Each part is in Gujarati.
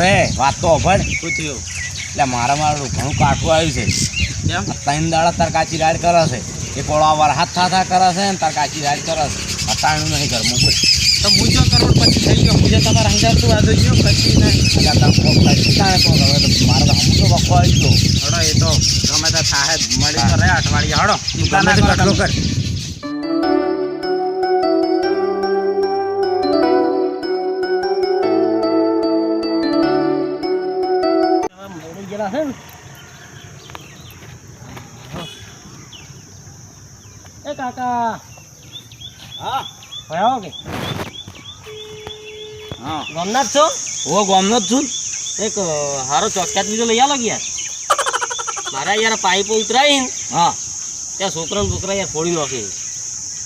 રે વાત તો અભડ શું થયું? એટલે મારા મારું ઘણું કાઠું આવ્યું છે. કેમ? ત્રણ દાડા તાર કાચી રાડ કરે છે. એ ઓળા વાર હાથ થા થા કરે છે ને તાર કાચી રાડ કરે છે. અટાણું નહીં ઘર મૂકું. તો મુજો પછી થઈ ગયો. મુજે તમારા હંગાર તું વાંધો ગયો પછી નહીં. એટલે કાંઈ તાણે તો હવે મારે તો હમું તો વખો આવી ગયો. હડો એ તો ગમે તો સાહેબ મળી તો રહે અઠવાડિયે. હડો ચિંતા ના કર. કાકા. હા. ભયો કે? હા. ગમના જ છો? ઓ ગામનો જ છું. એક હારો ચોક્યાત બીજો લઈ કે યાર. મારા યાર પાઇપો ઉતરાઈ હા. ત્યાં છોકરા ને છોકરા યાર ફોડી નાખી.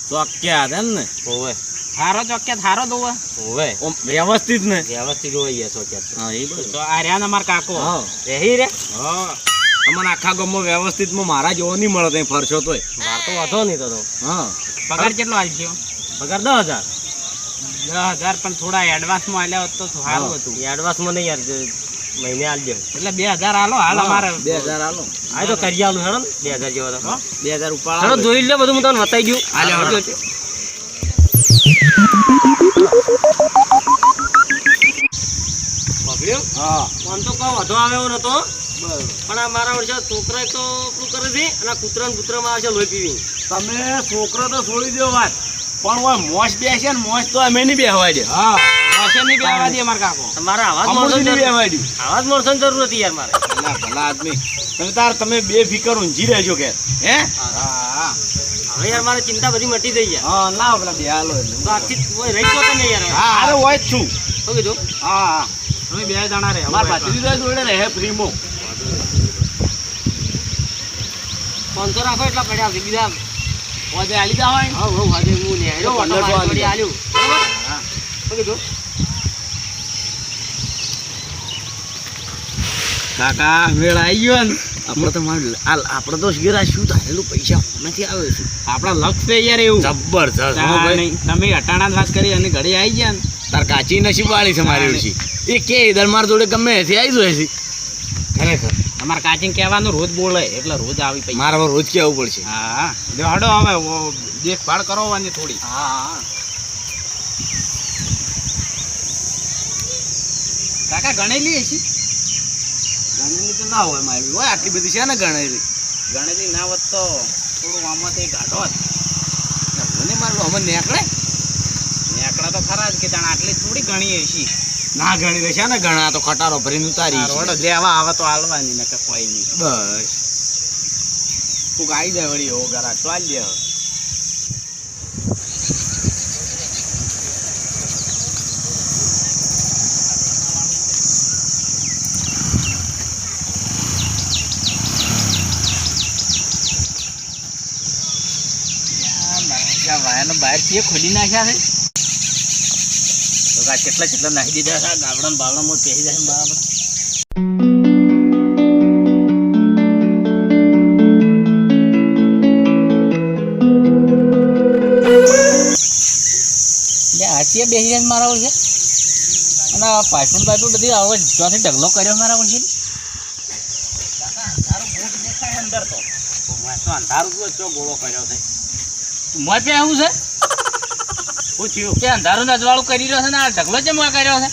ચોક્યા હતા ને? હોવે. હારો ચોક્યાત હારો દોવા. હોવે. વ્યવસ્થિત ને? વ્યવસ્થિત હોય યાર ચોક્યાત હા એ બધું. આ રહ્યા ને મારા કાકો. હા. રહી રે. હા. અમને આખા ગામમાં વ્યવસ્થિતમાં મારા જેવો નહીં મળે ત્યાં ફરશો તોય. માર તો વાંધો નહીં તો હા. પગાર કેટલો આવી ગયો પગાર દસ હજાર. દસ હજાર પણ થોડા એડવાન્સમાં આલ્યા હોત તો સારું. હતું? એડવાન્સમાં નહીં યાર મહિને આલજો. એટલે બે હજાર હાલો હાલ અમારે. બે હજાર હાલો આ તો કરી આલું હેડો બે હજાર જેવો તો. બે હજાર ઉપર હેડો જોઈ લે બધું હું તમને બતાવી ગયું હાલે, હા મને તો કહો વધો આવે એવો નતો. પણ આ મારા વર્ષે છોકરા તો શું કરે છે? અને કૂતરા ને કૂતરામાં આવે છે લોહી પીવી તમે છોકરો તો છોડી દો વાત. પણ ઓય મોસ બેસે ને મોસ તો અમે નહીં બેહવા દે. હા પાસે નહીં બેહવા દે અમારા કાકો. મારા આવાજ અમુક નહીં બેહવા દે. આવાજ મળશે ને જરૂર હતી યાર મારે. ભલા ભલા આદમી. તમે તાર તમે બે ફિકર ઊંઝી રહેજો કે હે? હા. હવે યાર મારે ચિંતા બધી મટી થઈ યાર. હા લાવ પેલા બે હાલો. તો આખી ઓય રહી ગયો તને યાર હા અરે હોય જ છું. શું કીધું? હા હા. તમે બે જણા રહે મારા ભત્રીજા જોડે રહે ફ્રીમો. પાંચસો રાખો એટલા પડ્યા છે બીજા વાજે આલી દા હોય. હા હું વાજે હું ને જો, પંદરસો આલી. આલ્યું બરાબર હા. કીધું? કાકા વેળ આવી ગયો ને. આપણે તો આપણે તો શેરા શું ધારેલું પૈસા નથી આવે છે? આપણા લક્ષ છે યાર એવું. જબરજસ્ત તમે અટાણા વાત કરી અને ઘડી આવી ગયા ને. તાર કાચી નસીબ વાળી છે મારી ઓછી. એ કે ઈધર માર જોડે ગમે એથી આવી જોઈએ છે. ખરેખર. અમારે કાચીને કહેવાનું રોજ બોલે એટલે રોજ આવી પછી મારે હવે રોજ કેવું પડશે. હા હડો હવે દેખભાળ કરવાની થોડી. હા કાકા ગણેલી હશે? ગણેલી તો ના હોય મારી હોય આટલી બધી છે ને ગણેલી? ગણેલી ના હોત તો થોડું આમાંથી ઘાટો જ મને મારું અમે નેકળે? નેકળા તો ખરા જ કે જાણે આટલી થોડી ગણી હશે. ના ગણી રહેશે ને ઘણા તો ખટારો ભરીને ઉતારી. રોડ લેવા આવે તો હાલવાની ને કોઈ નહીં બસ તું આવી જાય વળી એવો ગરાક તો દે હવે. વાયાનો બહારથી ખોલી નાખ્યા છે આ કેટલા કેટલા નાખી દીધા હતા ગાબડા ને બાવડા પહેરી જાય બરાબર. બેસી જાય મારા ઓળખે. અને આ પાઇપું પાઇપું બધી હવે ત્યાંથી ઢગલો કર્યો મારા ઓળખે. અંધારું ગોળો કર્યો છે? મોય આવું છે? થયું? કે અંધારું નજવાળું કરી રહ્યો છે ને આ ઢગલો છે કર્યો છે?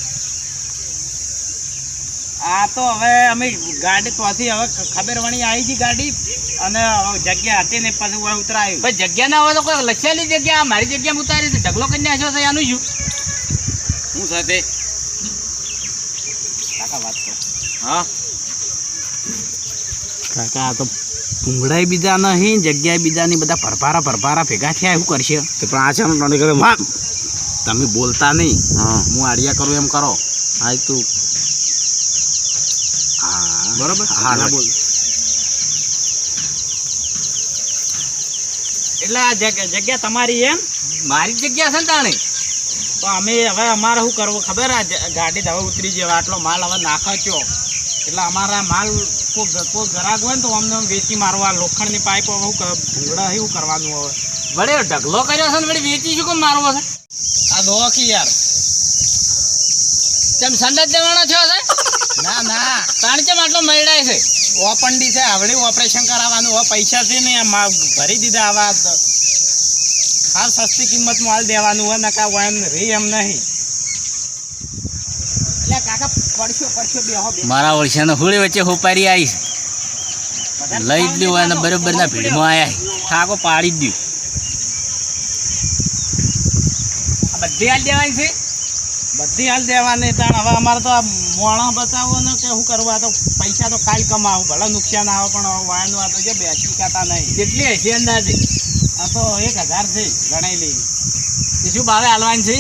આ તો હવે અમે ગાડી ત્યાંથી હવે ખબર વણી આવી હતી ગાડી અને હવે જગ્યા હતી ને પછી ઉતરાયું. ભાઈ જગ્યા ના હોય તો કોઈ લખેલી જગ્યા મારી જગ્યા ઉતારી છે ઢગલો કરી નાખ્યો છે આનું શું? હું સાથે? કાકા વાત કર. હા? કાકા આ તો ભૂંગળાય બીજા નહીં જગ્યાએ બીજાની બધા ભરપારા ભરપારા ભેગા થયા એવું કરશે? તો પણ આ છે તમે બોલતા નહીં. હા. હું આડિયા કરું એમ કરો. હા તું. હા. બરોબર? હા ના બોલ. એટલે આ જગ્યા તમારી એમ? મારી જગ્યા છે ને તાણે. તો અમે હવે અમારે શું કરવું? ખબર આ ગાડી હવે ઉતરી જેવા આટલો માલ હવે નાખો એટલે અમારા માલ કોઈ કોઈ ગ્રાહક હોય ને તો અમને વેચી મારવા લોખંડની પાઇપ ભૂંગળા શું કરવાનું હવે. ઢગલો કર્યો છે ને વળી વેચી શું કેમ મારવો છે? આ દોખી યાર. તેમ સંડાસ જવાના છો છે તાણી ચમ આટલો મરડાય છે? ઓપંડી છે આવડી ઓપરેશન કરાવવાનું. હવે પૈસા છે ને ભરી દીધા આવા. હાલ સસ્તી કિંમતમાં હાલ દેવાનું હોય નકા હોય એમ રે એમ નહીં એટલે કાકા પડશો પડશો બેહો બે મારા ઓળખ્યાનો હોળી વચ્ચે હોપારી આવી લઈ જ દઉં અને બરોબર ના ભીડમાં આયા ઠાકો પાડી જ દ્યું. બધી હાલ દેવાની છે? બધી હાલ દેવાની. તાણ હવે અમારે તો આ મોણા બતાવો ને કે શું કરવા તો પૈસા તો કાલ કમાવો. ભલે નુકસાન આવે પણ હવે વાયનું આ તો જે બેસી કાતા નહીં. કેટલી હશે અંદાજે? આ તો એક હજાર છે ગણાઈ લઈ. એ શું ભાવે હાલવાની છે?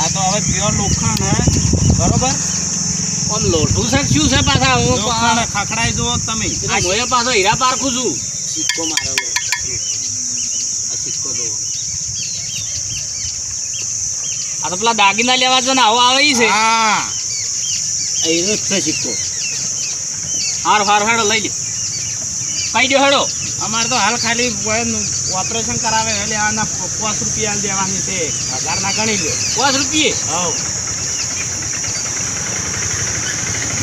આ તો હવે પ્યોર લોખંડ હે. બરોબર? આમ લોઠું સર શું છે પાછા? હું ખખડાઈ જુઓ તમે. આ મોય પાછો હીરા પારખું છું. સિક્કો મારો આ સિક્કો દો આ તો પેલા દાગીના લેવા જો ને આવો આવે છે. હા. એનો છે સિક્કો. હાર હાર હાડો લઈ લે. કઈ દો હેડો અમારે તો હાલ ખાલી ઓપરેશન કરાવે એટલે આના પાંચ રૂપિયા દેવાની છે. હજાર ના ગણી લો પાંચ રૂપિયે? હવ.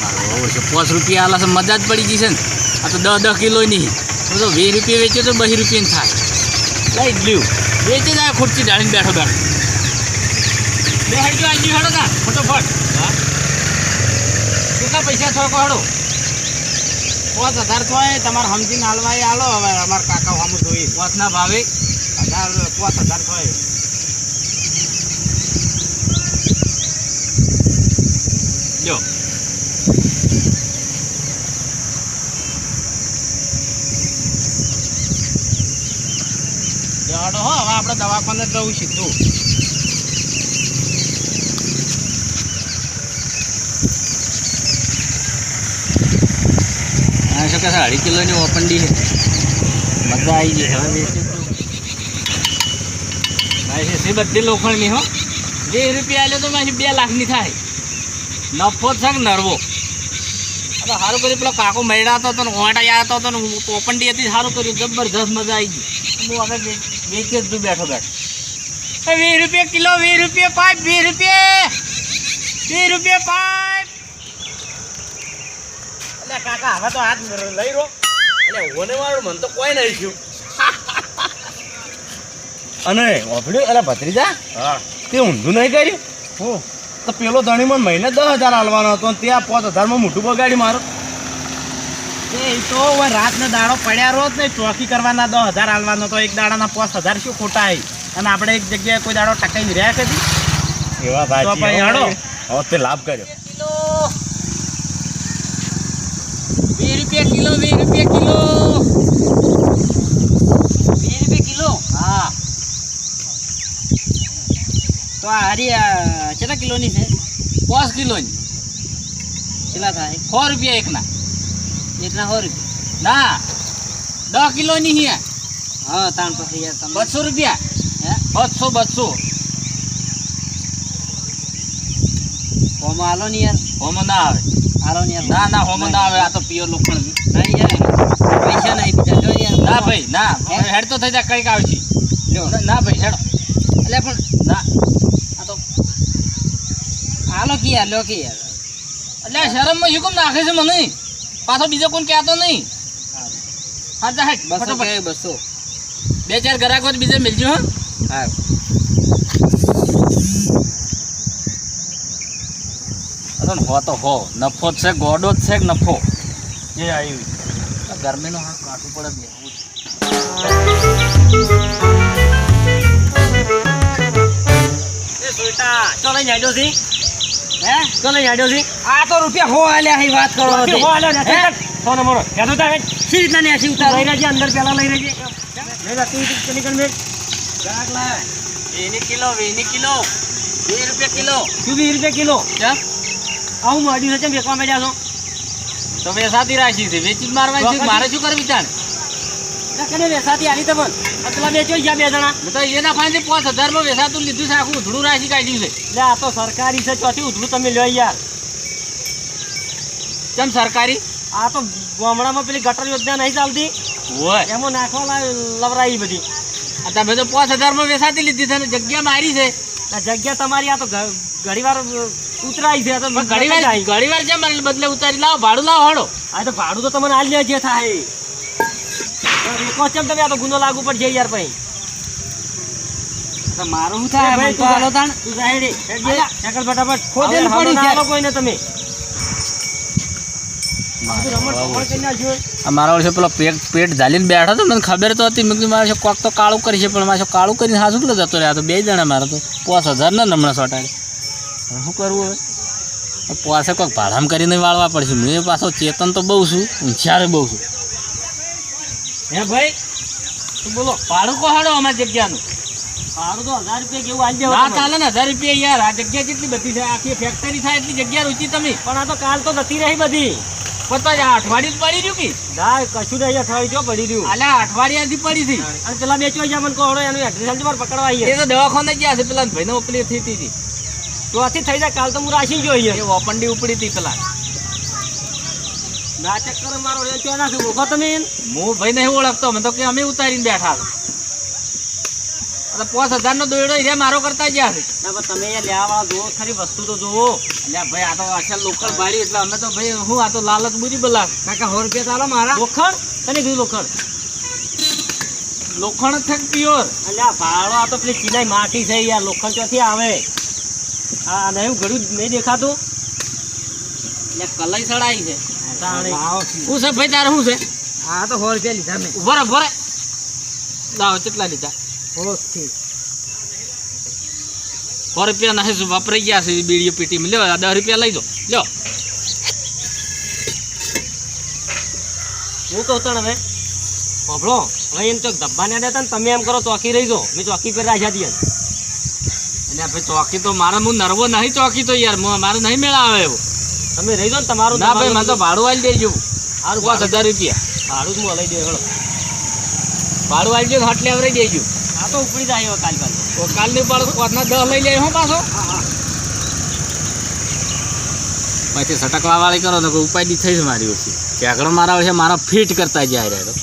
મારો પાંચ રૂપિયા આલા છે, મજા જ પડી ગઈ છે ને. આ તો દસ દસ કિલો નહીં. હું તો વીસ રૂપિયા વેચ્યો તો બસી રૂપિયા થાય. લઈ જ લ્યું. વેચી જાય ખુરચી ડાળીને બેઠો બેઠો. બે હડજો આજુ હડો ના ફટોફટ કેટલા પૈસા થોડો હડો? પાંચ હજાર તો તમારે સમજીને એ હાલો. હવે અમારા કાકા સામું જોઈએ. પાંચના ભાવે હજાર, પાંચ હજાર તો હોય લ્યો જવાડો હો હવે આપણે દવાખાને જવું સીધું હા, શું કહેશે અઢી કિલોની ઓપનડી છે. મજા આવી ગઈ. હવે. ભાઈ, છે બધી લોખંડની, હો. બે રૂપિયા લે તો મારી બે લાખની થાય. નફો છે નરવો? સારું કર્યું પેલો કાકો મેળાતો હતો ને ઓટા આવતો હતો ને પોપંડી હતી સારું કર્યું જબરજસ્ત મજા આવી ગઈ. હું હવે વેચી જ બેઠો બેઠો. વીસ રૂપિયા કિલો વીસ રૂપિયા પાઇપ વીસ રૂપિયા. વીસ રૂપિયા પાઇપ. એટલે કાકા હવે તો હાથ લઈ રહ્યો એટલે ઓને વાળું મને તો કોઈ નહીં થયું. અને ઓફડ્યું? એટલે ભત્રીજા? હા. તે ઊંધું નહીં કર્યું? હું? તો પેલો ધણી મને મહિને દસ હજાર હાલવાનો હતો અને ત્યાં પાંચ હજારમાં મોટું બગાડી મારો. એ તો હવે રાતને દાડો પડ્યા રોજ ને ચોકી કરવાના દસ હજાર હાલવાનો તો એક દાડાના પાંચ હજાર શું ખોટા આવી અને આપણે એક જગ્યાએ કોઈ દાડો ટકાઈ રહ્યા કદી? એવા ભાઈ હડો. હવે તે લાભ કર્યો. વીસ રૂપિયા કિલો વીસ રૂપિયા કિલો. વીસ રૂપિયા કિલો? હા. તો આ હારી આ કેટલા કિલોની છે? પાંચ કિલોની. કેટલા થાય? સો રૂપિયા એકના. એકના સો રૂપિયા? ના દસ કિલોની હી હા ત્રણ પછી યાર તમે બસો રૂપિયા? હે? બસો બસો. હોમો હાલો ને યાર. હોમો ના આવે. હાલો ને યાર. ના ના હોમો ના આવે. આ તો પ્યોર લોખંડ નહીં યાર પૈસા નહીં બીજા જો યાર. ના ભાઈ ના. હેડ તો થઈ જાય કંઈક આવશે. ના, ભાઈ હેડો. એટલે પણ ના. હાલો કે યાર લો યાર એટલે શરમમાં શું કેમ નાખે છે મને? પાછો બીજો કોણ કહેતો નહીં. હા જા બસો કે બસો. બે ચાર ગ્રાહકો બીજે મિલજો હા. હા અરે હો તો હો. નફો જ છે ગોડો જ છે કે નફો? એ આવી. ગરમીનો હાથ કાઢવું પડે બેહવું. એ સોટા ચો લઈને આડ્યો છે? હે? ચો લઈને આડ્યો છે? આ તો રૂપિયા હો આલ્યા હી વાત કરો હો આલ્યા હે? સોનો મોરો યાદો તા સી રીતના ને આસી ઉતાર? લઈ રહેજે અંદર પેલા લઈ રહેજે. લઈ જા તું તું નીકળ મે ગાક લા એની કિલો વેની કિલો. વીસ રૂપિયા કિલો. શું વીસ રૂપિયા કિલો? ક્યાં આવું મળ્યું છે કેમ વેચવા માંડ્યા છો? તો વેસાતી રાખી છે. વેચી મારવાની છે મારે શું કરવી તાણ કને આલી આ ગયા બે જણા. મેં તો એના ફાંસે પાંચ હજારમાં વેસાતું લીધું છે આખું ઉધડું રાખી કાઢ્યું છે. એટલે આ તો સરકારી છે ચોથી ઉધરું તમે લ્યો યાર. કેમ સરકારી? આ તો ગામડામાં પેલી ગટર યોજના નહીં ચાલતી. હોય. એમાં નાખવા લાવ- લવરાઈ બધી. આ તમે તો પાંચ હજારમાં વેસાતી લીધી છે ને જગ્યા મારી છે. આ જગ્યા તમારી આ તો ઘ- ઘણી વાર ઉતરાય છે તો પણ ઘણી વાર જાય. ઘણી વાર બદલે ઉતારી લાવો ભાડું લાવો હળો આ તો ભાડું તો તમને આલ્ય જે થાય. રેકો ચમ તમે આ તો ગુનો લાગુ પડશે યાર ભાઈ. તો મારું શું એ થાય ભાઈ તું હાલો તાણ. તું હેડ. સાયકલ ફટાફટ. ખોદેલ પડી. હાલો કોઈને તમે. મારા વર્ષે પેલો પેટ પેટ ઝાલીને બેઠો તો મને ખબર તો હતી. મેં કીધું મારે કોક તો કાળું કરી છે પણ મારે કાળું કરીને પેલો જતો રહ્યા તો. બે જણા મારા તો. પાંચ હજાર ને હમણાં સોટાડે. શું કરવું હવે? પાસે કોઈક ભાડામાં કરીને વાળવા પડશે. મેં પાછો ચેતન તો બહુ છું હોશિયાર બહુ છું. હે ભાઈ? તું બોલો ભાડું કોહાડો અમારી જગ્યાનું? ભાડું તો હજાર રૂપિયા જેવું આવી ના ચાલે ને હજાર રૂપિયા યાર. આ જગ્યા જેટલી બધી છે આખી ફેક્ટરી થાય એટલી જગ્યા રૂચી તમે. પણ આ તો કાલ તો નથી રહી બધી. પણ આ અઠવાડિયું જ પડી રહ્યું કે? ના કશું નહીં અઠવાડિયું જો પડી રહ્યું. આલા અઠવાડિયાથી પડી હતી. અને પેલા બેચવા ગયા મને કહો એનું એડ્રેસ આલજો પકડવા એ તો દવાખાને ગયા છે પેલા ભાઈને ઉપલી થઈ હતી. તો આથી થઈ જાય કાલ તો હું રાશી જોઈએ એ ઓપનડી ઉપડી હતી પેલા. નાટક કરે મારો ચોઈ નાખ્યું ઓળખો તમે હું ભાઈ નહીં ઓળખતો મને તો કે અમે ઉતારીને બેઠા હતા પાંચ હજાર નો દોયડો રે મારો કરતા ગયા છે. તમે લેવા જોવો ખરી વસ્તુ તો જોવો એટલે ભાઈ આ તો અસલ લોકલ ભાડી એટલે અમે તો ભાઈ હું આ તો લાલચ બુરી બલા કાકા સો રૂપિયા ચાલો મારા. લોખંડ? તને કીધું લોખંડ? લોખંડ થક પ્યોર એટલે આ ભાડો આ તો પેલી ચીલાઈ માટી છે યાર લોખંડ ચોથી આવે? આ નહીં ઘડું નહીં દેખાતું. એટલે કલઈ સડાઈ છે. તાણે. શું છે. ભાઈ તારે શું છે? હા તો સો રૂપિયા લીધા મેં ઊભો રે ઊભો લાવો કેટલા લીધા? ઓકે સો રૂપિયા ના શું વાપરાઈ ગયા છે બીડીઓ પીટી લ્યો દસ રૂપિયા લઈ દો. લ્યો. હું કહું તને હવે? પભળો હવે એમ તો ધબ્બાને દેતા ને તમે એમ કરો ચોકી રહી જાઓ મેં ચોકી પર રાખ્યા હતી એટલે ભાઈ ચોકી તો મારે હું નરવો નહીં ચોકી તો યાર મારે નહીં મેળા આવે એવું. તમે રહી જાઓ ને તમારું ના ભાઈ મને તો ભાડું આવી દેજો. સારું પાંચ હજાર રૂપિયા. ભાડું હું લઈ દે ભાડું આવી દેજો હાટલે આવરી દેજો. આ તો ઉપડી જાય કાલ કાલ તો કાલની પાડો કોતના દસ લઈ જાય હું પાછો. પછી સટકવા વાળી કરો તો ઉપાય દી થઈ જ મારી ઓછી. કે આગળ મારા છે મારા ફિટ કરતા જાય રહે તો